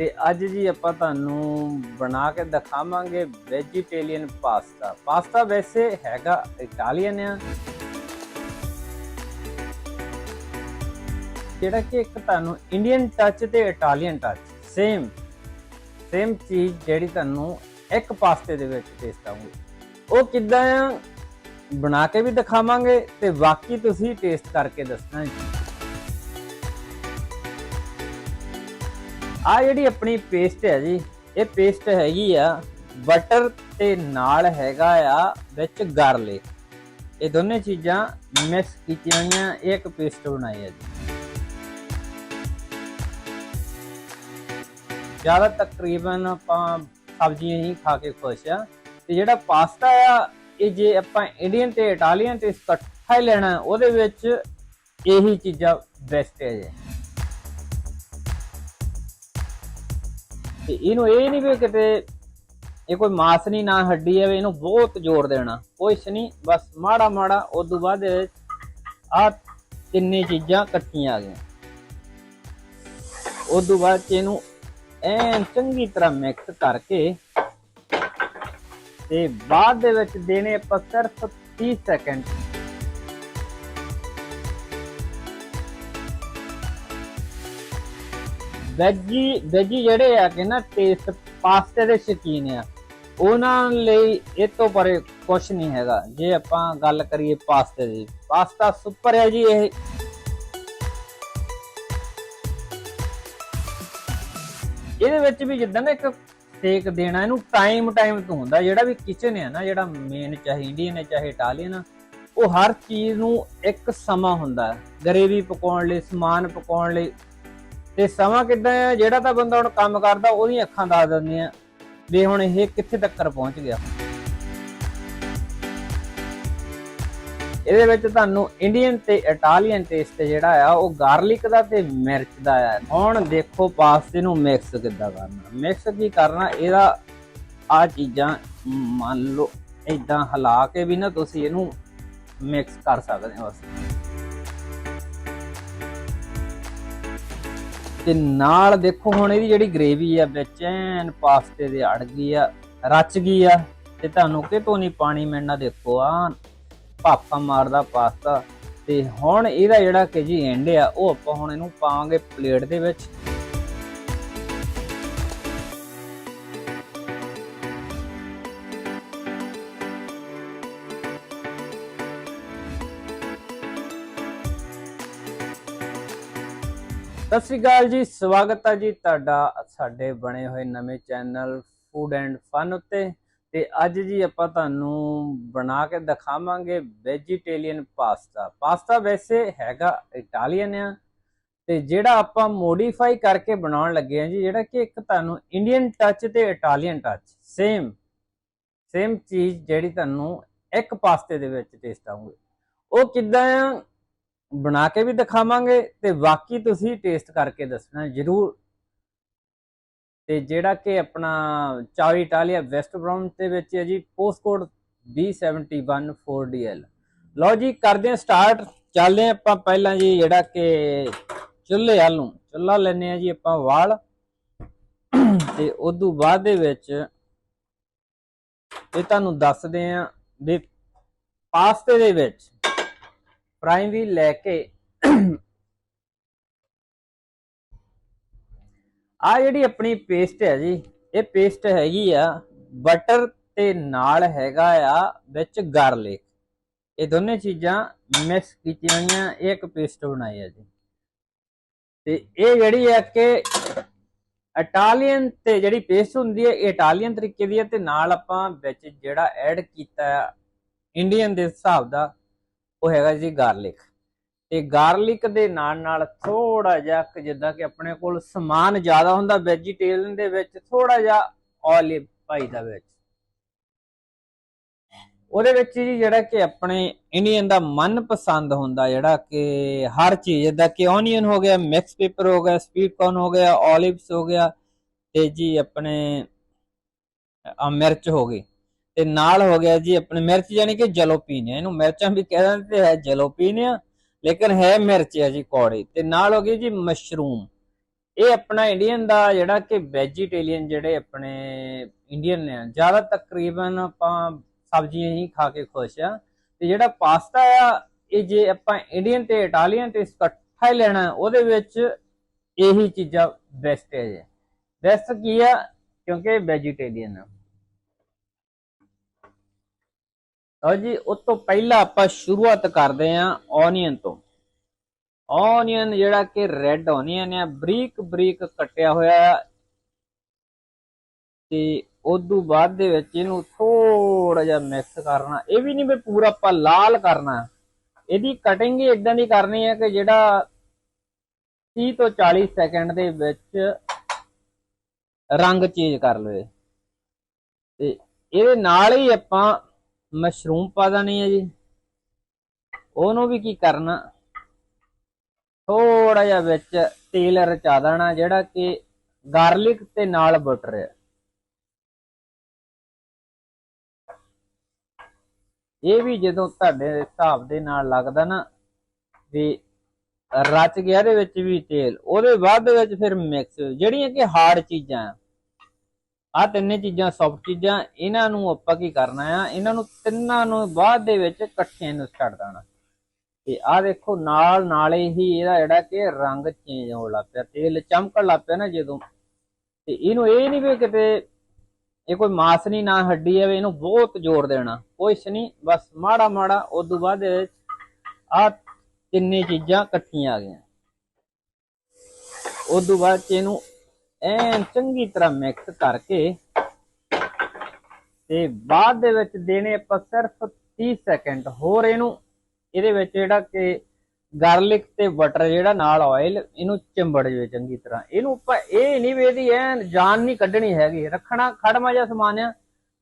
ਤੇ ਅੱਜ ਜੀ ਆਪਾਂ ਤੁਹਾਨੂੰ ਬਣਾ ਕੇ ਦਿਖਾਵਾਂਗੇ ਵੈਜੀਟੇਰੀਅਨ ਪਾਸਤਾ ਪਾਸਤਾ ਵੈਸੇ ਹੈਗਾ ਇਟਾਲੀਅਨ ਆ। ਜਿਹੜਾ ਕਿ ਇੱਕ ਤੁਹਾਨੂੰ ਇੰਡੀਅਨ ਟੱਚ ਤੇ ਇਟਾਲੀਅਨ ਟੱਚ ਸੇਮ ਸੇਮ ਚੀਜ਼ ਜਿਹੜੀ ਤੁਹਾਨੂੰ ਇੱਕ ਪਾਸਤੇ ਦੇ ਵਿੱਚ ਟੇਸਟ ਆਉਂਗੀ ਉਹ ਕਿੱਦਾਂ ਆ, ਬਣਾ ਕੇ ਵੀ ਦਿਖਾਵਾਂਗੇ ਤੇ ਬਾਕੀ ਤੁਸੀਂ ਟੇਸਟ ਕਰਕੇ ਦੱਸਣਾ ਜੀ। ਆ ਜਿਹੜੀ ਆਪਣੀ ਪੇਸਟ ਹੈ ਜੀ, ਇਹ ਪੇਸਟ ਹੈਗੀ ਆ ਬਟਰ ਤੇ ਨਾਲ ਹੈਗਾ ਆ ਵਿੱਚ ਗਾਰਲਿਕ ਇਹ ਦੋਨੇ ਚੀਜ਼ਾਂ ਮਿਕਸ ਕੀਤੀਆਂ ਹੋਈਆਂ, ਇਹ ਇੱਕ ਪੇਸਟ ਬਣਾਈ ਹੈ ਜੀ। ਜ਼ਿਆਦਾ ਤਕਰੀਬਨ ਆਪਾਂ ਸਬਜ਼ੀਆਂ ਹੀ ਖਾ ਕੇ ਖੁਸ਼ ਆ। ਤੇ ਜਿਹੜਾ ਪਾਸਤਾ ਆ, ਇਹ ਜੇ ਆਪਾਂ ਇੰਡੀਅਨ ਤੇ ਇਟਾਲੀਅਨ ਤੇ ਇਕੱਠਾ ਹੀ ਲੈਣਾ, ਉਹਦੇ ਵਿੱਚ ਇਹੀ ਚੀਜ਼ਾਂ ਬੈਸਟ ਹੈ ਜੀ। ਤੇ ਇਹਨੂੰ ਇਹ ਨਹੀਂ ਵੀ ਕਿਤੇ ਇਹ ਕੋਈ ਮਾਸ ਨਹੀਂ, ਨਾ ਹੱਡੀ ਹੈ ਵੀ ਇਹਨੂੰ ਬਹੁਤ ਜ਼ੋਰ ਦੇਣਾ। ਕੁਛ ਨਹੀਂ, ਬਸ ਮਾੜਾ ਮਾੜਾ ਉਸ ਤੋਂ ਬਾਅਦ ਆ ਤਿੰਨੇ ਚੀਜ਼ਾਂ ਇਕੱਠੀਆਂ ਆ ਗਈਆਂ। ਉਸ ਤੋਂ ਬਾਅਦ 'ਚ ਇਹਨੂੰ ਐਨ ਚੰਗੀ ਤਰ੍ਹਾਂ ਮਿਕਸ ਕਰਕੇ ਤੇ ਬਾਅਦ ਦੇ ਵਿੱਚ ਦੇਣੇ ਆਪਾਂ ਸਿਰਫ 30 ਸੈਕਿੰਡ ਵੈਜੀ ਵੈਜੀ ਜਿਹੜੇ ਆ ਕਿ ਨਾ ਟੇਸਟ ਪਾਸਤੇ ਦੇ ਸ਼ੌਕੀਨ ਆ, ਉਹਨਾਂ ਲਈ ਇਹ ਤੋਂ ਪਰੇ ਕੁਝ ਨਹੀਂ ਹੈਗਾ। ਜੇ ਆਪਾਂ ਗੱਲ ਕਰੀਏ ਪਾਸਤੇ ਦੀ ਪਾਸਤਾ ਸੁਪਰ ਹੈ ਜੀ ਇਹ। ਇਹਦੇ ਵਿੱਚ ਵੀ ਜਿੱਦਾਂ ਨਾ ਇੱਕ ਸੇਕ ਦੇਣਾ, ਇਹਨੂੰ ਟਾਈਮ ਟਾਈਮ ਤੋਂ ਹੁੰਦਾ, ਜਿਹੜਾ ਵੀ ਕਿਚਨ ਹੈ ਨਾ, ਜਿਹੜਾ ਮੇਨ ਚਾਹੇ ਇੰਡੀਅਨ ਹੈ, ਚਾਹੇ ਇਟਾਲੀਅਨ ਉਹ ਹਰ ਚੀਜ਼ ਨੂੰ ਇੱਕ ਸਮਾਂ ਹੁੰਦਾ। ਗਰੇਵੀ ਪਕਾਉਣ ਲਈ, ਸਮਾਨ ਪਕਾਉਣ ਲਈ ਤੇ ਸਮਾਂ ਕਿੱਦਾਂ ਆ? ਜਿਹੜਾ ਤਾਂ ਬੰਦਾ ਹੁਣ ਕੰਮ ਕਰਦਾ, ਉਹਦੀਆਂ ਅੱਖਾਂ ਦੱਸ ਦਿੰਦੀਆਂ ਵੀ ਹੁਣ ਇਹ ਕਿੱਥੇ ਤੱਕ ਪਹੁੰਚ ਗਿਆ। ਇਹਦੇ ਵਿੱਚ ਤੁਹਾਨੂੰ ਇੰਡੀਅਨ ਤੇ ਇਟਾਲੀਅਨ ਟੇਸਟ ਜਿਹੜਾ ਆ, ਉਹ ਗਾਰਲਿਕ ਦਾ ਤੇ ਮਿਰਚ ਦਾ ਆ। ਹੁਣ ਦੇਖੋ ਪਾਸਤੇ ਨੂੰ ਮਿਕਸ ਕਿੱਦਾਂ ਕਰਨਾ। ਮਿਕਸ ਕੀ ਕਰਨਾ? ਇਹਦਾ ਆ ਚੀਜ਼ਾਂ ਮੰਨ ਲਓ ਇਦਾਂ ਹਿਲਾ ਕੇ ਵੀ ਨਾ ਤੁਸੀਂ ਇਹਨੂੰ ਮਿਕਸ ਕਰ ਸਕਦੇ ਹੋ ਬਸ। ਤੇ ਨਾਲ ਦੇਖੋ ਹੁਣ ਇਹਦੀ ਜਿਹੜੀ ਗ੍ਰੇਵੀ ਆ, ਵਿੱਚ ਐਨ ਪਾਸਤੇ ਦੇ ਅੜ ਗਈ ਆ, ਰਚ ਗਈ ਆ, ਤੇ ਤੁਹਾਨੂੰ ਕਿਤੋਂ ਨਹੀਂ ਪਾਣੀ ਮਿਲਣਾ ਦੇਖੋ ਆ ਭਾਪਾ ਮਾਰਦਾ ਪਾਸਤਾ। ਤੇ ਹੁਣ ਇਹਦਾ ਜਿਹੜਾ ਕਿ ਜੀ ਐਂਡ ਆ, ਉਹ ਆਪਾਂ ਹੁਣ ਇਹਨੂੰ ਪਾਵਾਂਗੇ ਪਲੇਟ ਦੇ ਵਿੱਚ। ਸਤਿ ਸ਼੍ਰੀ ਅਕਾਲ ਜੀ, ਸਵਾਗਤ ਹੈ ਜੀ ਤੁਹਾਡਾ ਸਾਡੇ ਬਣੇ ਹੋਏ ਨਵੇਂ ਚੈਨਲ ਫੂਡ ਐਂਡ ਫਨ ਉੱਤੇ ਤੇ ਅੱਜ ਜੀ ਆਪਾਂ ਤੁਹਾਨੂੰ ਬਣਾ ਕੇ ਦਿਖਾਵਾਂਗੇ ਵੈਜੀਟੇਰੀਅਨ ਪਾਸਤਾ ਪਾਸਤਾ ਵੈਸੇ ਹੈਗਾ ਇਟਾਲੀਅਨ ਆ ਤੇ ਜਿਹੜਾ ਆਪਾਂ ਮੋਡੀਫਾਈ ਕਰਕੇ ਬਣਾਉਣ ਲੱਗੇ ਆ ਜੀ, ਜਿਹੜਾ ਕਿ ਇੱਕ ਤੁਹਾਨੂੰ ਇੰਡੀਅਨ ਟੱਚ ਤੇ ਇਟਾਲੀਅਨ ਟੱਚ ਸੇਮ ਸੇਮ ਚੀਜ਼ ਜਿਹੜੀ ਤੁਹਾਨੂੰ ਇੱਕ ਪਾਸਤੇ ਦੇ ਵਿੱਚ ਟੇਸਟ ਆਉਂਗੀ ਉਹ ਕਿੱਦਾਂ ਆ? ਬਣਾ ਕੇ ਵੀ ਦਿਖਾਵਾਂਗੇ ਤੇ ਬਾਕੀ ਤੁਸੀਂ ਟੇਸਟ ਕਰਕੇ ਦੱਸਣਾ ਜਰੂਰ। ਤੇ ਜਿਹੜਾ ਕਿ ਆਪਣਾ ਚਾਵੀ ਇਟਾਲੀਆ ਵੈਸਟ ਬ੍ਰਾਊਨ ਦੇ ਵਿੱਚ ਹੈ ਜੀ ਪੋਸਟ ਕੋਡ B71 4DL ਲਓ ਜੀ, ਕਰਦੇ ਹਾਂ ਸਟਾਰਟ ਚੱਲਦੇ ਹਾਂ ਆਪਾਂ ਪਹਿਲਾਂ ਜੀ ਜਿਹੜਾ ਕਿ ਚੁੱਲ੍ਹੇ ਵੱਲ ਨੂੰ ਚੁੱਲ੍ਹਾ ਲੈਨੇ ਆ ਜੀ ਆਪਾਂ ਵਾਲ। ਤੇ ਉਦੋਂ ਬਾਅਦ ਦੇ ਵਿੱਚ ਇਹ ਤੁਹਾਨੂੰ ਦੱਸਦੇ ਆ ਵੀ ਪਾਸਤੇ ਦੇ ਵਿੱਚ ਪ੍ਰਾਈਮ ਵੀ ਲੈ ਕੇ ਆ ਜਿਹੜੀ ਆਪਣੀ ਪੇਸਟ ਹੈ ਜੀ, ਇਹ ਪੇਸਟ ਹੈਗੀ ਆ ਬਟਰ ਤੇ ਨਾਲ ਹੈਗਾ ਆ ਵਿੱਚ ਗਾਰਲਿਕ। ਇਹ ਦੋਨੇ ਚੀਜ਼ਾਂ ਮਿਕਸ ਕੀਤੀਆਂ ਹੋਈਆਂ, ਇਹ ਇੱਕ ਪੇਸਟ ਬਣਾਈ ਹੈ ਜੀ। ਤੇ ਇਹ ਜਿਹੜੀ ਹੈ ਕਿ ਇਟਾਲੀਅਨ ਤੇ ਜਿਹੜੀ ਪੇਸਟ ਹੁੰਦੀ ਹੈ ਇਟਾਲੀਅਨ ਤਰੀਕੇ ਦੀ ਹੈ ਤੇ ਨਾਲ ਆਪਾਂ ਵਿੱਚ ਜਿਹੜਾ ਐਡ ਕੀਤਾ ਹੈ ਇੰਡੀਅਨ ਦੇ ਹਿਸਾਬ ਦਾ ਉਹ ਹੈਗਾ ਜੀ ਗਾਰਲਿਕ। ਤੇ ਗਾਰਲਿਕ ਦੇ ਨਾਲ ਨਾਲ ਥੋੜਾ ਜਿਹਾ ਜਿੱਦਾਂ ਕਿ ਆਪਣੇ ਕੋਲ ਸਮਾਨ ਜ਼ਿਆਦਾ ਹੁੰਦਾ ਵੈਜੀਟੇਰੀਅਨ ਦੇ ਵਿੱਚ ਥੋੜਾ ਜਿਹਾ ਆਲਿਵ ਪਾਈਦਾ ਵਿੱਚ। ਉਹਦੇ ਵਿੱਚ ਜੀ ਜਿਹੜਾ ਕਿ ਆਪਣੇ ਇੰਡੀਅਨ ਦਾ ਮਨ ਪਸੰਦ ਹੁੰਦਾ ਜਿਹੜਾ ਕਿ ਹਰ ਚੀਜ਼, ਜਿੱਦਾਂ ਕਿ ਓਨੀਅਨ ਹੋ ਗਿਆ ਮਿਕਸ ਪੇਪਰ ਹੋ ਗਿਆ ਸਵੀਟ ਕੌਰਨ ਹੋ ਗਿਆ ਓਲਿਵਸ ਹੋ ਗਿਆ, ਤੇ ਜੀ ਆਪਣੇ ਮਿਰਚ ਹੋ ਗਈ। ਤੇ ਨਾਲ ਹੋ ਗਿਆ ਜੀ ਆਪਣੇ ਮਿਰਚ, ਯਾਨੀ ਕਿ ਜਲੋਪੀਨ ਇਹਨੂੰ ਮਿਰਚਾਂ ਵੀ ਕਹਿ ਦਿੰਦੇ ਤੇ ਹੈ ਜਲੋਪੀਨ ਆ, ਲੇਕਿਨ ਹੈ ਮਿਰਚ ਹੈ ਜੀ ਕੌੜੀ। ਤੇ ਨਾਲ ਹੋ ਗਈ ਜੀ ਮਸ਼ਰੂਮ। ਇਹ ਆਪਣਾ ਇੰਡੀਅਨ ਦਾ ਜਿਹੜਾ ਕਿ ਵੈਜੀਟੇਰੀਅਨ ਜਿਹੜੇ ਆਪਣੇ ਇੰਡੀਅਨ ਨੇ ਜ਼ਿਆਦਾ ਤਕਰੀਬਨ ਆਪਾਂ ਸਬਜ਼ੀਆਂ ਹੀ ਖਾ ਕੇ ਖੁਸ਼ ਆ। ਤੇ ਜਿਹੜਾ ਪਾਸਤਾ ਆ, ਇਹ ਜੇ ਆਪਾਂ ਇੰਡੀਅਨ ਤੇ ਇਟਾਲੀਅਨ ਤੇ ਇਕੱਠਾ ਹੀ ਲੈਣਾ, ਉਹਦੇ ਵਿੱਚ ਇਹੀ ਚੀਜ਼ਾਂ ਬੈਸਟ ਹੈ ਜੀ। ਬੈਸਟ ਕੀ ਆ? ਕਿਉਂਕਿ ਵੈਜੀਟੇਰੀਅਨ ਆ। ਲਓ ਜੀ, ਉਸ ਤੋਂ ਪਹਿਲਾਂ ਆਪਾਂ ਸ਼ੁਰੂਆਤ ਕਰਦੇ ਆਂ ਓਨੀਅਨ ਤੋਂ। ਓਨੀਅਨ ਜਿਹੜਾ ਕਿ ਰੈੱਡ ਓਨੀਅਨ ਆ, ਬਰੀਕ ਬਰੀਕ ਕੱਟਿਆ ਹੋਇਆ ਆ। ਤੇ ਉਦੋਂ ਬਾਅਦ ਦੇ ਵਿੱਚ ਇਹਨੂੰ ਥੋੜਾ ਜਿਹਾ ਮਿਕਸ ਕਰਨਾ। ਇਹ ਵੀ ਨਹੀਂ ਵੀ ਪੂਰਾ ਆਪਾਂ ਲਾਲ ਕਰਨਾ। ਇਹਦੀ ਕਟਿੰਗ ਹੀ ਇਦਾਂ ਦੀ ਕਰਨੀ ਹੈ ਕਿ ਜਿਹੜਾ 30 ਤੋਂ 40 ਸੈਕਿੰਡ ਦੇ ਵਿੱਚ ਰੰਗ ਚੇਂਜ ਕਰ ਲਵੇ। ਤੇ ਇਹਦੇ ਨਾਲ ਹੀ ਆਪਾਂ ਮਸ਼ਰੂਮ ਪਾ ਦੇਣੀ ਹੈ ਜੀ। ਉਹਨੂੰ ਵੀ ਕੀ ਕਰਨਾ? ਥੋੜਾ ਜਿਹਾ ਵਿੱਚ ਤੇਲ ਰਚਾ ਦੇਣਾ, ਜਿਹੜਾ ਕਿ ਗਾਰਲਿਕ ਤੇ ਨਾਲ ਬਟਰ ਹੈ। ਇਹ ਵੀ ਜਦੋਂ ਤੁਹਾਡੇ ਹਿਸਾਬ ਦੇ ਨਾਲ ਲੱਗਦਾ ਨਾ ਵੀ ਰਚ ਗਿਆ ਇਹਦੇ ਵਿੱਚ ਵੀ ਤੇਲ, ਉਹਦੇ ਬਾਅਦ ਦੇ ਵਿੱਚ ਫਿਰ ਮਿਕਸ ਜਿਹੜੀਆਂ ਕਿ ਹਾਰਡ ਚੀਜ਼ਾਂ ਆ ਤਿੰਨੇ ਚੀਜ਼ਾਂ ਸੌਫਟ ਚੀਜ਼ਾਂ, ਇਹਨਾਂ ਨੂੰ ਆਪਾਂ ਕੀ ਕਰਨਾ ਆ? ਇਹਨਾਂ ਨੂੰ ਤਿੰਨਾਂ ਨੂੰ ਬਾਅਦ ਦੇ ਵਿੱਚ ਇਕੱਠਿਆਂ ਨੂੰ ਛੱਡ ਦੇਣਾ। ਤੇ ਆ ਦੇਖੋ, ਨਾਲ ਨਾਲੇ ਹੀ ਇਹਦਾ ਜਿਹੜਾ ਕਿ ਰੰਗ ਚੇਂਜ ਹੋਣ ਲੱਗ ਪਿਆ, ਤੇਲ ਚਮਕਣ ਲੱਗ ਪਿਆ ਨਾ ਜਦੋਂ। ਤੇ ਇਹਨੂੰ ਇਹ ਨਹੀਂ ਵੀ ਕਿਤੇ ਇਹ ਕੋਈ ਮਾਸ ਨਹੀਂ ਨਾ ਹੱਡੀ ਹੈ ਇਹਨੂੰ ਬਹੁਤ ਜ਼ੋਰ ਦੇਣਾ। ਕੁਛ ਨਹੀਂ ਬਸ ਮਾੜਾ ਮਾੜਾ, ਉਸ ਤੋਂ ਬਾਅਦ ਦੇ ਆ ਤਿੰਨੇ ਚੀਜ਼ਾਂ ਇਕੱਠੀਆਂ ਆ ਗਈਆਂ। ਉਸ ਤੋਂ ਬਾਅਦ 'ਚ ਇਹਨੂੰ ਐਨ ਚੰਗੀ ਤਰ੍ਹਾਂ ਮਿਕਸ ਕਰਕੇ ਤੇ ਬਾਅਦ ਦੇ ਵਿੱਚ ਦੇਣੇ ਆਪਾਂ ਸਿਰਫ 30 ਸੈਕਿੰਡ ਹੋਰ ਇਹਨੂੰ, ਇਹਦੇ ਵਿੱਚ ਜਿਹੜਾ ਕਿ ਗਾਰਲਿਕ ਤੇ ਬਟਰ ਜਿਹੜਾ ਨਾਲ ਆਇਲ ਇਹਨੂੰ ਚਿੰਬੜ ਜਾਵੇ ਚੰਗੀ ਤਰ੍ਹਾਂ। ਇਹਨੂੰ ਆਪਾਂ ਇਹ ਨਹੀਂ ਵੀ ਐਨ ਜਾਨ ਨਹੀਂ ਕੱਢਣੀ ਹੈਗੀ। ਰੱਖਣਾ ਖੜਮਾ ਜਿਹਾ ਸਮਾਨ ਆ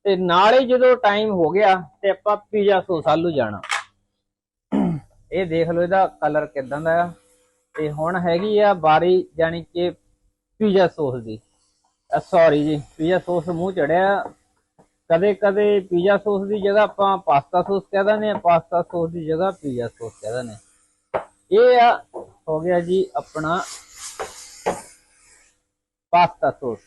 ਤੇ ਨਾਲੇ ਜਦੋਂ ਟਾਈਮ ਹੋ ਗਿਆ ਤੇ ਆਪਾਂ ਪੀਜ਼ਾ ਸੌਸ ਆਲੂ ਜਾਣਾ। ਇਹ ਦੇਖ ਲਓ ਇਹਦਾ ਕਲਰ ਕਿਦਾਂ ਦਾ ਆ। ਤੇ ਹੁਣ ਹੈਗੀ ਆ ਬਾਰੀ ਜਾਨੀ ਕਿ ਪੀਜ਼ਾ ਸੌਸ ਦੀ। ਸੌਰੀ ਜੀ, ਪੀਜ਼ਾ ਸੌਸ ਮੂੰਹ ਚੜਿਆ। ਕਦੇ ਕਦੇ ਪੀਜ਼ਾ ਸੌਸ ਦੀ ਜਗ੍ਹਾ ਆਪਾਂ ਪਾਸਤਾ ਸੌਸ ਕਹਿ ਦਿੰਦੇ ਆ ਪਾਸਤਾ ਸੌਸ ਦੀ ਜਗ੍ਹਾ ਪੀਜ਼ਾ ਸੌਸ ਕਹਿ ਦਿੰਦੇ ਇਹ ਆ, ਹੋ ਗਿਆ ਜੀ ਆਪਣਾ ਪਾਸਤਾ ਸੌਸ।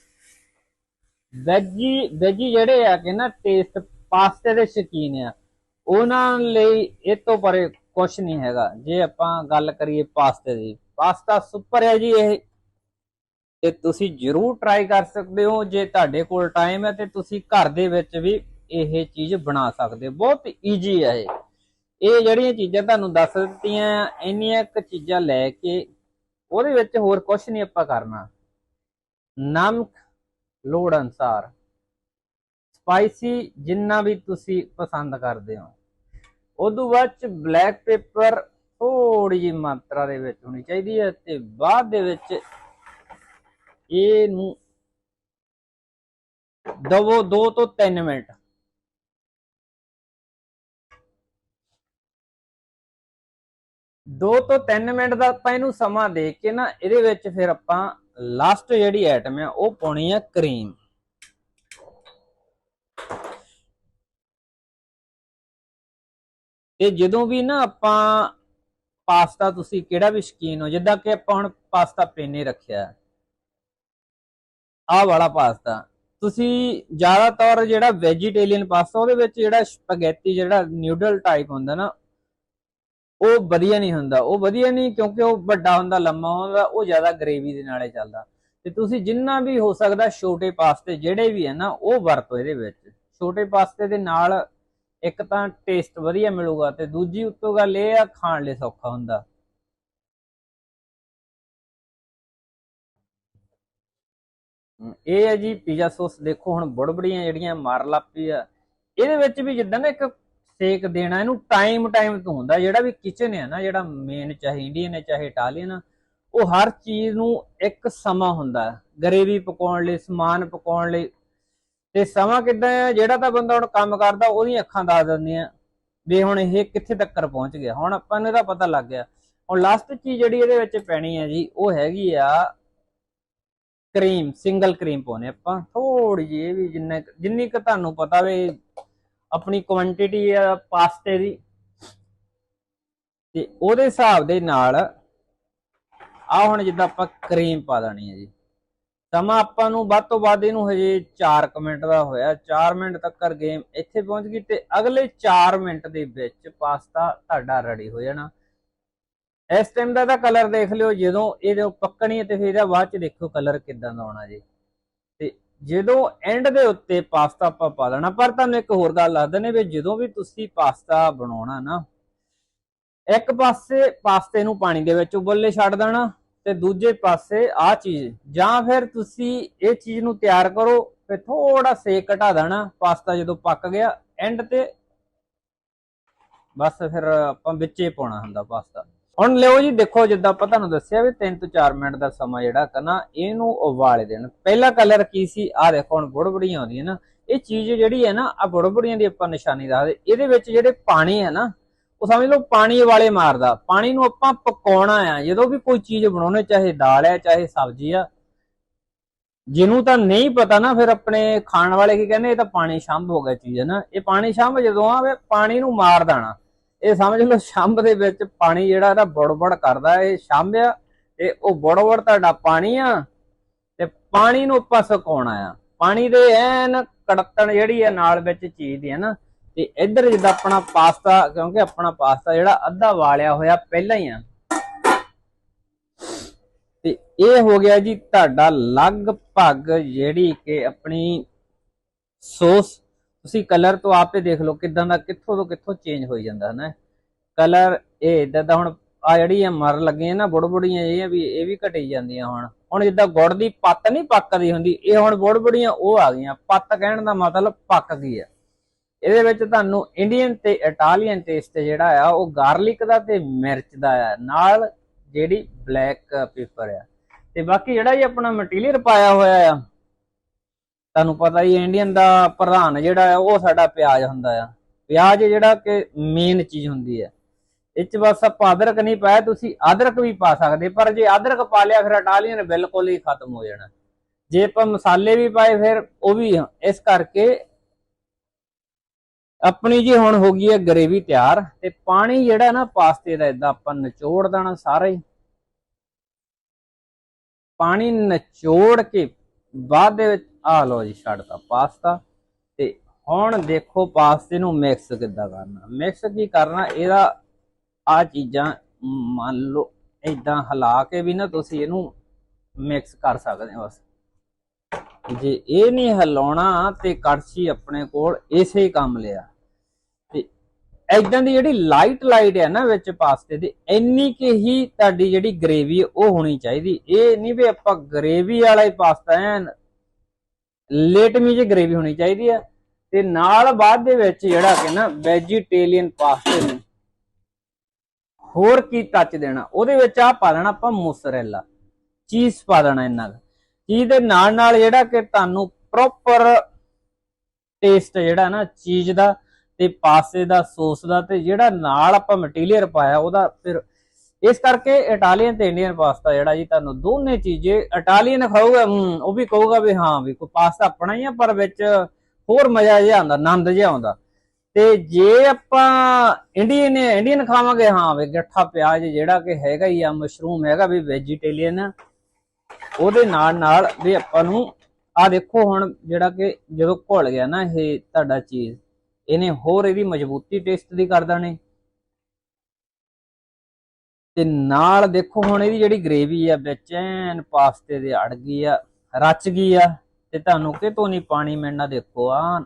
ਵੈਜੀ ਵੈਜੀ ਜਿਹੜੇ ਆ ਕਿ ਨਾ ਟੇਸਟ ਪਾਸਤੇ ਦੇ ਸ਼ਕੀਨ ਆ, ਉਹਨਾਂ ਲਈ ਇਹ ਤੋਂ ਪਰੇ ਕੁਝ ਨਹੀਂ ਹੈਗਾ। ਜੇ ਆਪਾਂ ਗੱਲ ਕਰੀਏ ਪਾਸਤੇ ਦੀ, ਪਾਸਤਾ ਸੁਪਰ ਹੈ ਜੀ ਇਹ। ਤੇ ਤੁਸੀਂ ਜਰੂਰ ਟਰਾਈ ਕਰ ਸਕਦੇ ਹੋ, ਜੇ ਤੁਹਾਡੇ ਕੋਲ ਟਾਈਮ ਹੈ ਤੇ ਤੁਸੀਂ ਘਰ ਦੇ ਵਿੱਚ ਵੀ ਇਹ ਚੀਜ਼ ਬਣਾ ਸਕਦੇ ਹੋ। ਬਹੁਤ ਈਜੀ ਹੈ ਇਹ। ਇਹ ਜਿਹੜੀਆਂ ਚੀਜ਼ਾਂ ਤੁਹਾਨੂੰ ਦੱਸ ਦਿੱਤੀਆਂ, ਇੰਨੀਆਂ ਕੁ ਚੀਜ਼ਾਂ ਲੈ ਕੇ ਉਹਦੇ ਵਿੱਚ ਹੋਰ ਕੁਝ ਨਹੀਂ ਆਪਾਂ ਕਰਨਾ। ਨਮਕ, ਲੋੜ ਅਨਸਾਰ। ਸਪਾਈਸੀ ਜਿੰਨਾ ਵੀ ਤੁਸੀਂ ਪਸੰਦ ਕਰਦੇ ਹੋ। ਉਦੋਂ ਬਾਅਦ ਚ ਬਲੈਕ ਪੇਪਰ ਥੋੜੀ ਜਿਹੀ ਮਾਤਰਾ ਦੇ ਵਿੱਚ ਹੋਣੀ ਚਾਹੀਦੀ ਹੈ ਤੇ ਬਾਅਦ ਦੇ ਵਿੱਚ ਇਹਨੂੰ ਦਵੋ 2 ਤੋਂ 3 ਮਿੰਟ। ਦੋ ਤੋਂ 3 ਮਿੰਟ ਦਾ ਆਪਾਂ ਇਹਨੂੰ ਸਮਾਂ ਦੇ ਕੇ ਨਾ, ਇਹਦੇ ਵਿੱਚ ਫਿਰ ਆਪਾਂ ਲਾਸਟ ਜਿਹੜੀ ਆਈਟਮ ਆ, ਉਹ ਪਾਉਣੀ ਆ ਕਰੀਮ ਤੇ ਜਦੋਂ ਵੀ ਨਾ ਆਪਾਂ ਪਾਸਤਾ ਤੁਸੀਂ ਕਿਹੜਾ ਵੀ ਸ਼ਕੀਨ ਹੋ, ਜਿੱਦਾਂ ਕਿ ਆਪਾਂ ਹੁਣ ਪਾਸਤਾ ਪੇਨੇ ਰੱਖਿਆ। ਆਹ ਵਾਲਾ ਪਾਸਤਾ। ਤੁਸੀਂ ਜ਼ਿਆਦਾਤਰ ਜਿਹੜਾ ਵੈਜੀਟੇਰੀਅਨ ਪਾਸਤਾ, ਉਹਦੇ ਵਿੱਚ ਜਿਹੜਾ ਸਪੈਗੇਟੀ ਜਿਹੜਾ ਨਿਊਡਲ ਟਾਈਪ ਹੁੰਦਾ ਨਾ, ਉਹ ਵਧੀਆ ਨਹੀਂ ਹੁੰਦਾ। ਉਹ ਵਧੀਆ ਨਹੀਂ ਕਿਉਂਕਿ ਉਹ ਵੱਡਾ ਹੁੰਦਾ, ਲੰਮਾ ਹੁੰਦਾ, ਉਹ ਜ਼ਿਆਦਾ ਗ੍ਰੇਵੀ ਦੇ ਨਾਲੇ ਚੱਲਦਾ। ਤੇ ਤੁਸੀਂ ਜਿੰਨਾ ਵੀ ਹੋ ਸਕਦਾ ਛੋਟੇ ਪਾਸਤੇ ਜਿਹੜੇ ਵੀ ਹੈ ਨਾ, ਉਹ ਵਰਤੋ ਇਹਦੇ ਵਿੱਚ। ਛੋਟੇ ਪਾਸਤੇ ਦੇ ਨਾਲ ਇੱਕ ਤਾਂ ਟੇਸਟ ਵਧੀਆ ਮਿਲੂਗਾ ਤੇ ਦੂਜੀ ਉੱਤੋਂ ਗੱਲ ਇਹ ਆ, ਖਾਣ ਲਈ ਸੌਖਾ ਹੁੰਦਾ। ਇਹ ਹੈ ਜੀ ਪੀਜ਼ਾ ਸੌਸ। ਦੇਖੋ ਹੁਣ ਬੁੜਬੜੀਆਂ ਜਿਹੜੀਆਂ ਮਾਰ ਲੱਪੀ ਆ, ਇਹਦੇ ਵਿੱਚ ਵੀ ਜਿੱਦਾਂ ਨਾ ਇੱਕ ਸੇਕ ਦੇਣਾ, ਇਹਨੂੰ ਟਾਈਮ ਟਾਈਮ ਤੋਂ ਹੁੰਦਾ। ਜਿਹੜਾ ਵੀ ਕਿਚਨ ਹੈ ਨਾ, ਜਿਹੜਾ ਮੇਨ ਚਾਹੇ ਇੰਡੀਅਨ ਹੈ, ਚਾਹੇ ਇਟਾਲੀਅਨ ਉਹ ਹਰ ਚੀਜ਼ ਨੂੰ ਇੱਕ ਸਮਾਂ ਹੁੰਦਾ। ਗਰੇਵੀ ਪਕਾਉਣ ਲਈ, ਸਮਾਨ ਪਕਾਉਣ ਲਈ। ਤੇ ਸਮਾਂ ਕਿੱਦਾਂ ਹੈ ਜਿਹੜਾ ਤਾਂ ਬੰਦਾ ਹੁਣ ਕੰਮ ਕਰਦਾ, ਉਹਦੀਆਂ ਅੱਖਾਂ ਦੱਸ ਦਿੰਦੀਆਂ ਵੀ ਹੁਣ ਇਹ ਕਿੱਥੇ ਤੱਕ ਪਹੁੰਚ ਗਿਆ। ਹੁਣ ਆਪਾਂ ਨੂੰ ਇਹਦਾ ਪਤਾ ਲੱਗ ਗਿਆ। ਹੁਣ ਲਾਸਟ ਚੀਜ਼ ਜਿਹੜੀ ਇਹਦੇ ਵਿੱਚ ਪੈਣੀ ਹੈ ਜੀ, ਉਹ ਹੈਗੀ ਆ ਕਰੀਮ, ਸਿੰਗਲ ਕਰੀਮ ਪਾਉਨੇ ਆਪਾਂ। ਥੋੜੀ ਜਿਹੀ ਇਹ ਵੀ ਜਿੰਨਾ ਜਿੰਨੀ ਕੁ ਤੁਹਾਨੂੰ ਪਤਾ ਵੇ ਆਪਣੀ ਕੁਆਂਟੀਟੀ ਆ ਪਾਸਤੇ ਦੀ। ਤੇ ਉਹਦੇ ਹਿਸਾਬ ਦੇ ਨਾਲ ਆ ਹੁਣ ਜਿੱਦਾਂ ਆਪਾਂ ਕਰੀਮ ਪਾ ਦੇਣੀ ਹੈ ਜੀ। ਸਮਾਂ ਆਪਾਂ ਨੂੰ ਵੱਧ ਤੋਂ ਵੱਧ ਇਹਨੂੰ ਹਜੇ 4 ਮਿੰਟ ਦਾ ਹੋਇਆ। 4 ਮਿੰਟ ਤੱਕ ਗੇਮ ਇੱਥੇ ਪਹੁੰਚ ਗਈ ਤੇ ਅਗਲੇ 4 ਮਿੰਟ ਦੇ ਵਿੱਚ ਪਾਸਤਾ ਤੁਹਾਡਾ ਰੈਡੀ ਹੋ ਜਾਣਾ। ਇਸ ਟਾਈਮ ਦਾ ਤਾਂ ਕਲਰ ਦੇਖ ਲਿਓ, ਜਦੋਂ ਇਹ ਪੱਕਣੀ ਹੈ ਤੇ ਫਿਰ ਇਹਦਾ ਬਾਅਦ ਚ ਦੇਖੋ ਕਲਰ ਕਿੱਦਾਂ ਦਾ ਆਉਣਾ ਜੀ। ਤੇ ਜਦੋਂ ਐਂਡ ਦੇ ਉੱਤੇ ਪਾਸਤਾ ਆਪਾਂ ਪਾ ਦੇਣਾ ਪਰ ਤੁਹਾਨੂੰ ਇੱਕ ਹੋਰ ਗੱਲ ਦੱਸ ਦਿੰਦੇ ਵੀ ਜਦੋਂ ਵੀ ਤੁਸੀਂ ਪਾਸਤਾ ਬਣਾਉਣਾ ਨਾ, ਇੱਕ ਪਾਸੇ ਪਾਸਤੇ ਨੂੰ ਪਾਣੀ ਦੇ ਵਿੱਚ ਉਬਲਨੇ ਛੱਡ ਦੇਣਾ ਤੇ ਦੂਜੇ ਪਾਸੇ ਆ ਚੀਜ਼, ਜਾਂ ਫਿਰ ਤੁਸੀਂ ਇਹ ਚੀਜ਼ ਨੂੰ ਤਿਆਰ ਕਰੋ ਫਿਰ ਥੋੜਾ ਸੇਕ ਘਟਾ ਦੇਣਾ ਪਾਸਤਾ ਜਦੋਂ ਪੱਕ ਗਿਆ ਐਂਡ ਤੇ ਬਸ ਫਿਰ ਆਪਾਂ ਵਿੱਚੇ ਪਾਉਣਾ ਹੁੰਦਾ ਪਾਸਤਾ ਹੁਣ ਲਿਓ ਜੀ, ਦੇਖੋ ਜਿੱਦਾਂ ਆਪਾਂ ਤੁਹਾਨੂੰ ਦੱਸਿਆ ਵੀ 3 ਤੋਂ 4 ਮਿੰਟ ਦਾ ਸਮਾਂ ਜਿਹੜਾ ਕਰਨਾ ਇਹਨੂੰ ਉਬਾਲੇ ਦੇਣ। ਪਹਿਲਾ ਕਲਰ ਕੀ ਸੀ? ਆ ਦੇਖੋ, ਹੁਣ ਬੁੜਬੜੀਆਂ ਆਉਂਦੀਆਂ ਨਾ। ਇਹ ਚੀਜ਼ ਜਿਹੜੀ ਹੈ ਨਾ ਆ ਬੁੜਬੜੀਆਂ ਦੀ ਆਪਾਂ ਨਿਸ਼ਾਨੀ ਦੱਸਦੇ ਇਹਦੇ ਵਿੱਚ ਜਿਹੜੇ ਪਾਣੀ ਹੈ ਨਾ, ਉਹ ਸਮਝ ਲਓ ਪਾਣੀ ਵਾਲੇ ਮਾਰਦਾ। ਪਾਣੀ ਨੂੰ ਆਪਾਂ ਪਕਾਉਣਾ ਆ। ਜਦੋਂ ਵੀ ਕੋਈ ਚੀਜ਼ ਬਣਾਉਣੇ, ਚਾਹੇ ਦਾਲ ਹੈ, ਚਾਹੇ ਸਬਜ਼ੀ ਆ, ਜਿਹਨੂੰ ਤਾਂ ਨਹੀਂ ਪਤਾ ਨਾ, ਫਿਰ ਆਪਣੇ ਖਾਣ ਵਾਲੇ ਕੀ ਕਹਿੰਦੇ, ਇਹ ਤਾਂ ਪਾਣੀ ਸ਼ੰਭ ਹੋ ਗਿਆ ਚੀਜ਼ ਹੈ ਨਾ। ਇਹ ਪਾਣੀ ਸ਼ੰਭ ਜਦੋਂ ਆ ਪਾਣੀ ਨੂੰ ਮਾਰ ਦੇਣਾ। ਇਹ ਸਮਝ ਲਓ, ਸ਼ੰਭ ਦੇ ਵਿੱਚ ਪਾਣੀ ਜਿਹੜਾ ਇਹਦਾ ਬੜਬੜ ਕਰਦਾ ਇਹ ਸ਼ੰਭ ਆ, ਤੇ ਉਹ ਬੜਬੜ ਤੁਹਾਡਾ ਪਾਣੀ ਆ, ਤੇ ਪਾਣੀ ਨੂੰ ਆਪਾਂ ਸੁਕਾਉਣਾ ਆ। ਪਾਣੀ ਦੇ ਐਨ ਕੜਤਣ ਜਿਹੜੀ ਆ ਨਾਲ ਵਿੱਚ ਚੀਜ਼ ਦੀ ਹੈ ਨਾ, ਤੇ ਇੱਧਰ ਜਿੱਦਾਂ ਆਪਣਾ ਪਾਸਤਾ, ਕਿਉਂਕਿ ਆਪਣਾ ਪਾਸਤਾ ਜਿਹੜਾ ਅੱਧਾ ਵਾਲਿਆ ਹੋਇਆ ਪਹਿਲਾਂ ਹੀ ਆ। ਤੇ ਇਹ ਹੋ ਗਿਆ ਜੀ ਤੁਹਾਡਾ ਲਗਭਗ ਜਿਹੜੀ ਕਿ ਆਪਣੀ ਸੌਸ ਤੁਸੀਂ ਕਲਰ ਤੋਂ ਆਪੇ ਦੇਖ ਲਓ ਕਿਦਾਂ ਦਾ ਕਿੱਥੋਂ ਤੋਂ ਕਿੱਥੋਂ ਚੇਂਜ ਹੋਈ ਜਾਂਦਾ ਹੈ ਨਾ ਕਲਰ ਇਹ ਇਦਾਂ ਦਾ ਹੁਣ ਆ ਜਿਹੜੀ ਆ ਮਰ ਲੱਗੀਆਂ ਨਾ, ਬੁੜਬੁੜੀਆਂ, ਇਹ ਵੀ ਇਹ ਵੀ ਘਟੀ ਜਾਂਦੀਆਂ ਹੁਣ। ਹੁਣ ਜਿੱਦਾਂ ਗੁੜ ਦੀ ਪੱਤ ਨਹੀਂ ਪੱਕਦੀ ਹੁੰਦੀ, ਇਹ ਹੁਣ ਬੁੜਬੁੜੀਆਂ ਉਹ ਆ ਗਈਆਂ। ਪੱਤ ਕਹਿਣ ਦਾ ਮਤਲਬ ਪੱਕ ਗਈ ਆ। ਇਹਦੇ ਵਿੱਚ ਤੁਹਾਨੂੰ ਇੰਡੀਅਨ ਤੇ ਇਟਾਲੀਅਨ ਟੇਸਟ ਜਿਹੜਾ ਆ, ਉਹ ਗਾਰਲਿਕ ਦਾ ਤੇ ਮਿਰਚ ਦਾ ਆ। ਨਾਲ ਜਿਹੜੀ ਬਲੈਕ ਪੇਪਰ ਆ। ਤੇ ਬਾਕੀ ਜਿਹੜਾ ਜੀ ਆਪਣਾ ਮਟੀਰੀਅਲ ਪਾਇਆ ਹੋਇਆ ਆ ਤੁਹਾਨੂੰ ਪਤਾ ਹੀ ਇੰਡੀਅਨ ਦਾ ਪ੍ਰਧਾਨ ਜਿਹੜਾ ਆ ਉਹ ਸਾਡਾ ਪਿਆਜ਼ ਹੁੰਦਾ ਆ। ਪਿਆਜ਼ ਜਿਹੜਾ ਕਿ ਮੇਨ ਚੀਜ਼ ਹੁੰਦੀ ਹੈ। ਇਹ ਚ ਬਸ ਆਪਾਂ ਅਦਰਕ ਨਹੀਂ ਪਾਇਆ, ਤੁਸੀਂ ਅਦਰਕ ਵੀ ਪਾ ਸਕਦੇ, ਪਰ ਜੇ ਅਦਰਕ ਪਾ ਲਿਆ, ਫਿਰ ਇਟਾਲੀਅਨ ਬਿਲਕੁਲ ਹੀ ਖਤਮ ਹੋ ਜਾਣਾ। ਜੇ ਆਪਾਂ ਮਸਾਲੇ ਵੀ ਪਾਏ, ਫਿਰ ਉਹ ਵੀ ਇਸ ਕਰਕੇ ਆਪਣੀ ਜੀ ਹੁਣ ਹੋ ਗਈ ਹੈ ਗਰੇਵੀ ਤਿਆਰ, ਤੇ ਪਾਣੀ ਜਿਹੜਾ ਨਾ, ਪਾਸਤੇ ਦਾ ਇਦਾਂ ਆਪਾਂ ਨਿਚੋੜ ਦੇਣਾ ਸਾਰਾ। ਹੀ ਪਾਣੀ ਨਿਚੋੜ ਕੇ ਬਾਅਦ ਦੇ ਵਿੱਚ ਆ ਲਓ ਜੀ ਛੱਡਤਾ ਪਾਸਤਾ। ਤੇ ਹੁਣ ਦੇਖੋ ਪਾਸਤੇ ਨੂੰ ਮਿਕਸ ਕਿੱਦਾਂ ਕਰਨਾ। ਮਿਕਸ ਕੀ ਕਰਨਾ, ਇਹਦਾ ਆ ਚੀਜ਼ਾਂ ਮੰਨ ਲਓ ਇਦਾਂ ਹਿਲਾ ਕੇ ਵੀ ਨਾ ਤੁਸੀਂ ਇਹਨੂੰ ਮਿਕਸ ਕਰ ਸਕਦੇ ਹੋ ਬਸ। ਜੇ ਇਹ ਨਹੀਂ ਹਿਲਾਉਣਾ ਤੇ ਕੜਛੀ ਆਪਣੇ ਕੋਲ ਇਸੇ ਕੰਮ ਲਿਆ। ਤੇ ਐਦਾਂ ਦੀ ਜਿਹੜੀ ਲਾਈਟ ਲਾਈਟ ਹੈ ਨਾ ਵਿੱਚ ਪਾਸਤੇ ਦੀ, ਇੰਨੀ ਕਿ ਹੀ ਤੁਹਾਡੀ ਜਿਹੜੀ ਗ੍ਰੇਵੀ ਉਹ ਹੋਣੀ ਚਾਹੀਦੀ। ਇਹ ਨਹੀਂ ਵੀ ਆਪਾਂ ਗ੍ਰੇਵੀ ਵਾਲਾ ਹੀ ਪਾਸਤਾ ਐਨ ਲੇਟਮੀ ਜਿਹੀ ਗ੍ਰੇਵੀ ਹੋਣੀ ਚਾਹੀਦੀ ਹੈ ਤੇ ਨਾਲ ਬਾਅਦ ਦੇ ਵਿੱਚ ਜਿਹੜਾ ਕਿ ਨਾ ਵੈਜੀਟੇਰੀਅਨ ਪਾਸਤੇ ਨੂੰ ਹੋਰ ਕੀ ਟੱਚ ਦੇਣਾ, ਉਹਦੇ ਵਿੱਚ ਆ ਪਾ ਦੇਣਾ ਆਪਾਂ ਮੋਸਰੇਲਾ ਚੀਜ਼ ਪਾ ਦੇਣਾ ਇਹਨਾਂ ਦਾ। ਚੀਜ਼ ਦੇ ਨਾਲ ਨਾਲ ਜਿਹੜਾ ਕਿ ਤੁਹਾਨੂੰ ਪ੍ਰੋਪਰ ਟੇਸਟ ਜਿਹੜਾ ਨਾ ਚੀਜ਼ ਦਾ ਤੇ ਪਾਸੇ ਦਾ ਸੌਸ ਦਾ ਤੇ ਜਿਹੜਾ ਨਾਲ ਆਪਾਂ ਮਟੀਰੀਅਲ ਪਾਇਆ, ਉਹਦਾ ਫਿਰ ਇਸ ਕਰਕੇ ਇਟਾਲੀਅਨ ਤੇ ਇੰਡੀਅਨ ਪਾਸਤਾ ਜਿਹੜਾ ਜੀ ਤੁਹਾਨੂੰ ਦੋਨੇ ਚੀਜ਼ੇ ਇਟਾਲੀਅਨ ਖਾਊਗਾ ਉਹ ਵੀ ਕਹੂਗਾ ਵੀ ਹਾਂ, ਵੀ ਕੋਈ ਪਾਸਤਾ ਆਪਣਾ ਹੀ ਆ, ਪਰ ਵਿੱਚ ਹੋਰ ਮਜ਼ਾ ਜਿਹਾ ਆਉਂਦਾ, ਆਨੰਦ ਜਿਹਾ ਆਉਂਦਾ। ਤੇ ਜੇ ਆਪਾਂ ਇੰਡੀਅਨ ਇੰਡੀਅਨ ਖਾਵਾਂਗੇ, ਹਾਂ, ਵੀ ਗੱਠਾ ਪਿਆਜ਼ ਜਿਹੜਾ ਕਿ ਹੈਗਾ ਹੀ ਆ ਮਸ਼ਰੂਮ ਹੈਗਾ ਵੀ ਵੈਜੀਟੇਰੀਅਨ ਉਹਦੇ ਨਾਲ ਨਾਲ ਵੀ ਆਪਾਂ ਨੂੰ ਆ ਦੇਖੋ ਹੁਣ ਜਿਹੜਾ ਕਿ ਜਦੋਂ ਘੁਲ ਗਿਆ ਨਾ ਇਹ ਤੁਹਾਡਾ ਚੀਜ਼, ਇਹਨੇ ਹੋਰ ਇਹਦੀ ਮਜ਼ਬੂਤੀ ਟੇਸਟ ਦੀ ਕਰ ਦੇਣੀ। ਤੇ ਨਾਲ ਦੇਖੋ ਹੁਣ ਇਹਦੀ ਜਿਹੜੀ ਗ੍ਰੇਵੀ ਆ, ਵਿੱਚ ਐਨ ਪਾਸਤੇ ਦੇ ਅੜ ਗਈ ਆ, ਰਚ ਗਈ ਆ, ਤੇ ਤੁਹਾਨੂੰ ਕਿਤੋਂ ਨਹੀਂ ਪਾਣੀ ਮਿਲਣਾ ਦੇਖੋ ਆ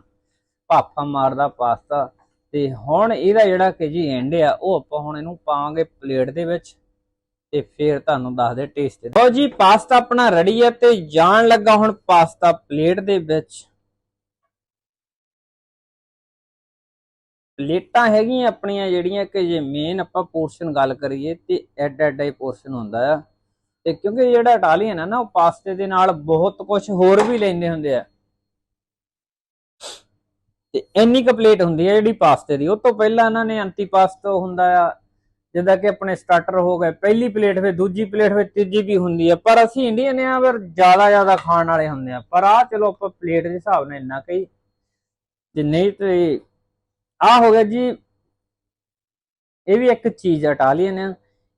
ਭਾਫਾ ਮਾਰਦਾ ਪਾਸਤਾ। ਤੇ ਹੁਣ ਇਹਦਾ ਜਿਹੜਾ ਕਿ ਜੀ ਐਂਡ ਆ, ਉਹ ਆਪਾਂ ਹੁਣ ਇਹਨੂੰ ਪਾਵਾਂਗੇ ਪਲੇਟ ਦੇ ਵਿੱਚ, ਤੇ ਫਿਰ ਤੁਹਾਨੂੰ ਦੱਸਦੇ ਟੇਸਟ ਲਓ ਜੀ, ਪਾਸਤਾ ਆਪਣਾ ਰੈਡੀ ਹੈ ਤੇ ਜਾਣ ਲੱਗਾ ਹੁਣ ਪਾਸਤਾ ਪਲੇਟ ਦੇ ਵਿੱਚ। ਪਲੇਟਾਂ ਹੈਗੀਆਂ ਆਪਣੀਆਂ ਜਿਹੜੀਆਂ ਕਿ ਜੇ ਮੇਨ ਆਪਾਂ ਪੋਰਸ਼ਨ ਗੱਲ ਕਰੀਏ ਤੇ ਐਡ ਐਡ ਹੀ ਪੋਰਸ਼ਨ ਹੁੰਦਾ ਆ। ਤੇ ਕਿਉਂਕਿ ਜਿਹੜਾ ਇਟਾਲੀਅਨ ਹੈ ਨਾ, ਉਹ ਪਾਸਤੇ ਦੇ ਨਾਲ ਬਹੁਤ ਕੁਝ ਹੋਰ ਵੀ ਲੈਂਦੇ ਹੁੰਦੇ ਆ। ਤੇ ਇੰਨੀ ਕੁ ਪਲੇਟ ਹੁੰਦੀ ਹੈ ਜਿਹੜੀ ਪਾਸਤੇ ਦੀ। ਉਹ ਤੋਂ ਪਹਿਲਾਂ ਇਹਨਾਂ ਨੇ ਅੰਤੀਪਾਸਤੋ ਹੁੰਦਾ ਆ, ਜਿੱਦਾਂ ਕਿ ਆਪਣੇ ਸਟਾਰਟਰ ਹੋ ਗਏ, ਪਹਿਲੀ ਪਲੇਟ ਫਿਰ ਦੂਜੀ ਪਲੇਟ ਫਿਰ ਤੀਜੀ ਵੀ ਹੁੰਦੀ ਹੈ ਪਰ ਅਸੀਂ ਇੰਡੀਅਨ ਆ ਫਿਰ ਜ਼ਿਆਦਾ ਜ਼ਿਆਦਾ ਖਾਣ ਵਾਲੇ ਹੁੰਦੇ ਆ। ਪਰ ਆ ਚਲੋ ਆਪਾਂ ਪਲੇਟ ਦੇ ਹਿਸਾਬ ਨਾਲ ਇੰਨਾ ਕਈ ਜੇ ਨਹੀਂ ਤੇ ਆ ਹੋ ਗਿਆ ਜੀ, ਇਹ ਵੀ ਇੱਕ ਚੀਜ਼ ਆ ਇਟਾਲੀਅਨ ਆ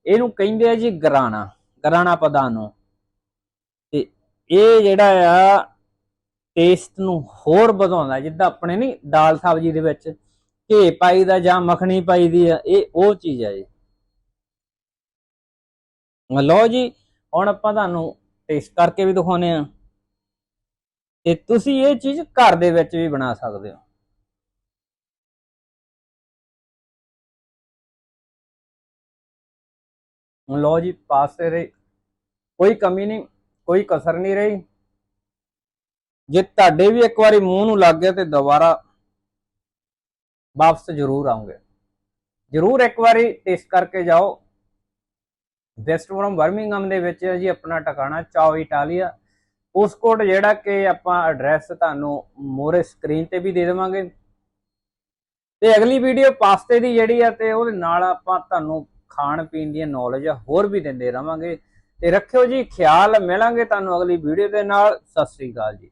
ਇਹਨੂੰ। ਕਹਿੰਦੇ ਆ ਜੀ ਗਰਾਣਾ ਗਰਾਣਾ ਪਦਾਨੋ। ਤੇ ਇਹ ਜਿਹੜਾ ਆ ਟੇਸਟ ਨੂੰ ਹੋਰ ਵਧਾਉਂਦਾ, ਜਿੱਦਾਂ ਆਪਣੇ ਨਹੀਂ ਦਾਲ ਸਬਜ਼ੀ ਦੇ ਵਿੱਚ ਘੇ ਪਾਈ ਦਾ ਜਾਂ ਮੱਖਣੀ ਪਾਈ ਦੀ ਆ, ਇਹ ਉਹ ਚੀਜ਼ ਆ ਜੀ। ਲਓ ਜੀ, ਹੁਣ ਆਪਾਂ ਤੁਹਾਨੂੰ ਟੇਸਟ ਕਰਕੇ ਵੀ ਦਿਖਾਉਨੇ ਆ। ਤੇ ਤੁਸੀਂ ਇਹ ਚੀਜ਼ ਘਰ ਦੇ ਵਿੱਚ ਵੀ ਬਣਾ ਸਕਦੇ ਹੋ। ਲਓ ਜੀ, ਪਾਸੇ ਰਹੀ। ਕੋਈ ਕਮੀ ਨਹੀਂ, ਕੋਈ ਕਸਰ ਨਹੀਂ ਰਹੀ। ਜੇ ਤੁਹਾਡੇ ਵੀ ਇੱਕ ਵਾਰੀ ਮੂੰਹ ਨੂੰ ਲੱਗ ਗਿਆ ਤੇ ਦੁਬਾਰਾ ਵਾਪਸ ਜ਼ਰੂਰ ਆਉਂਗੇ। ਜ਼ਰੂਰ ਇੱਕ ਵਾਰੀ ਟੇਸਟ ਕਰਕੇ ਜਾਓ। ਵੈਸਟ ਵਰਮਿੰਗਮ ਦੇ ਵਿੱਚ ਜੀ, ਆਪਣਾ ਟਿਕਾਣਾ, ਚਾਓ ਇਟਾਲੀਆ। ਉਸ ਕੋਡ ਜਿਹੜਾ ਕਿ ਆਪਾਂ ਐਡਰੈਸ ਤੁਹਾਨੂੰ ਮੋਰੇ ਸਕਰੀਨ ਤੇ ਵੀ ਦੇ ਦੇਵਾਂਗੇ। ਤੇ ਅਗਲੀ ਵੀਡੀਓ ਪਾਸਤੇ ਦੀ ਜਿਹੜੀ ਆ, ਤੇ ਉਹਦੇ ਨਾਲ ਆਪਾਂ ਤੁਹਾਨੂੰ ਖਾਣ ਪੀਣ ਦੀਆਂ ਨੌਲੇਜ ਹੋਰ ਵੀ ਦਿੰਦੇ ਰਵਾਂਗੇ। ਤੇ ਰੱਖਿਓ ਜੀ, ਖਿਆਲ ਮਿਲਾਂਗੇ ਤੁਹਾਨੂੰ ਅਗਲੀ ਵੀਡੀਓ ਦੇ ਨਾਲ। ਸਤਿ ਸ੍ਰੀ ਅਕਾਲ ਜੀ।